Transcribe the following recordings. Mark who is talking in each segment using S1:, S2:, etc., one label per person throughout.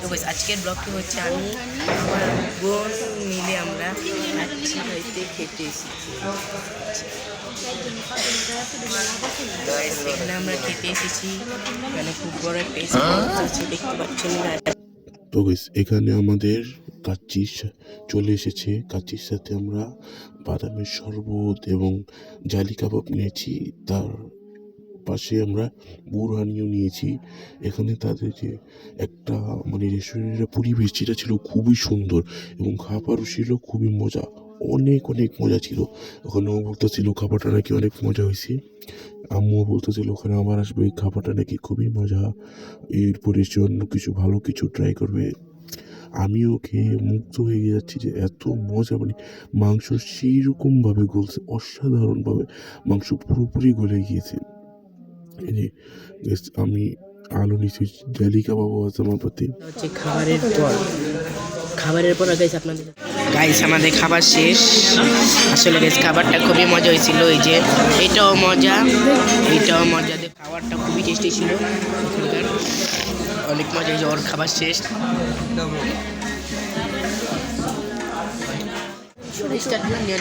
S1: তো guys, আজকের ব্লগটি হচ্ছে? আমি আমার বোন মিলে আমরা কাচ্চি খাইতে খেতে এসেছি। এখানে আমরা খেতে এসেছি। এখানে খুব বড় একটা দেখতে পাচ্ছেন
S2: তো এখানে আমাদের কাচ্চির সা- চলে এসেছে। কাচ্চির সাথে আমরা বাদামের শরবত এবং জালি কাবাব নিয়েছি। তার পাশে আমরা বুরহানিও নিয়েছি। এখানে তাদের যে একটা মানে রেস্টুরেন্টের পরিবেশ যেটা ছিল খুবই সুন্দর এবং খাবারও ছিল খুবই মজা। অনেক অনেক মজা ছিল। ওখানে ও বলতেছিল খাবারটা নাকি অনেক মজা হয়েছে। আম্মুও বলতেছিল ওখানে আবার আসবে, এই খাবারটা নাকি খুবই মজা। এরপরে সে অন্য কিছু ভালো কিছু ট্রাই করবে। আমিও খেয়ে মুগ্ধ হয়ে যাচ্ছি যে এত মজা মানে মাংস সেই রকমভাবে গলছে, অসাধারণভাবে মাংস পুরোপুরি গলে গিয়েছে। এই যে আমি আলু নিচ্ছি জালি কাবাবও আছে আমার প্রতি।
S1: হচ্ছে খাবারের পর। খাবারের পর গাইস আপনাদের গাইস আমাদের খাবার শেষ। আসলে গাইস খাবারটা খুবই মজা হয়েছিল এই যে এটাও মজা। এটাও মজা দেখ খাবারটা খুবই টেস্টি ছিল। অনেক মজা হয়েছে ওর খাবার শেষ। নিয়ে।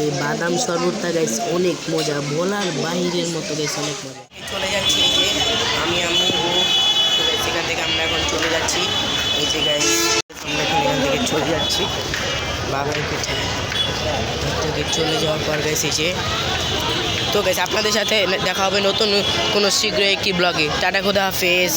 S1: এই বাদাম শরবতটা গাইস অনেক মজা। বলার বাহিরের মতো গাইস অনেক মজা। চলে যাচ্ছি এই যে, আমি আম্মু ও সেখান থেকে আমরা এখন চলে যাচ্ছি। এই যে গাইস এখন এখান থেকে চলে যাচ্ছি। বাবার থেকে চলে যাওয়ার পর গাইস এই যে, তো গাইস আপনাদের সাথে দেখা হবে নতুন কোনো শীঘ্রই একটি ব্লগে টাটা, খোদা হাফেজ।